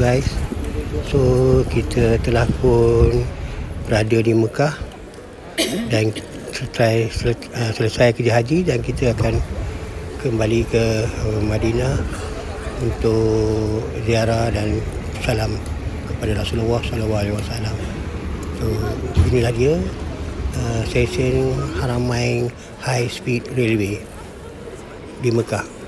guys. So kita telah pun berada di Mekah Dan selesai, selesai, selesai kerja haji Dan kita akan kembali ke uh, Madinah Untuk ziarah dan salam kepada Rasulullah SAW So inilah dia uh, Stesen Haramain High Speed Railway di Mekah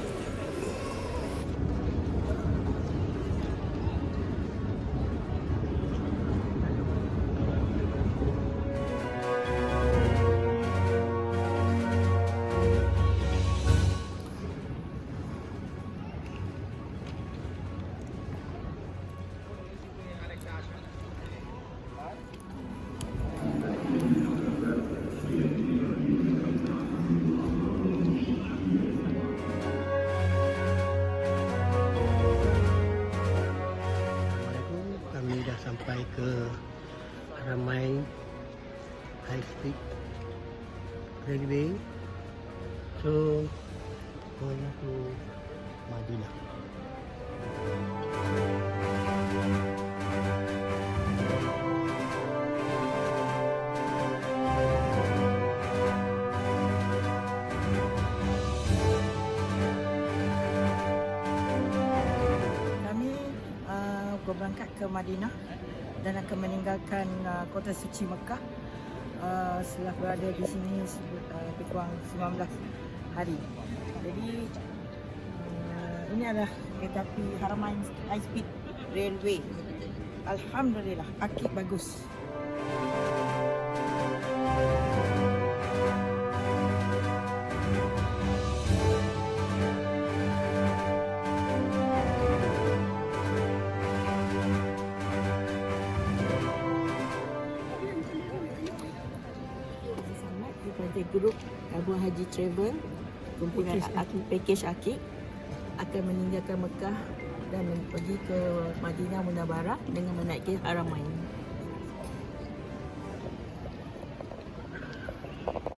ke Haramain High Speed Railway. So, going to Madinah. Kami uh, berangkat ke Madinah dan akan meninggalkan uh, kota suci Mekah uh, setelah berada di sini uh, lebih kurang 19 hari. Jadi uh, ini adalah kereta api Haramain High Speed Railway. Alhamdulillah, akib bagus. Daripada grup Tabung Haji Travel kumpulan Akik Package Akik akan meninggalkan Mekah dan pergi ke Madinah Munawwarah dengan menaiki Haramain.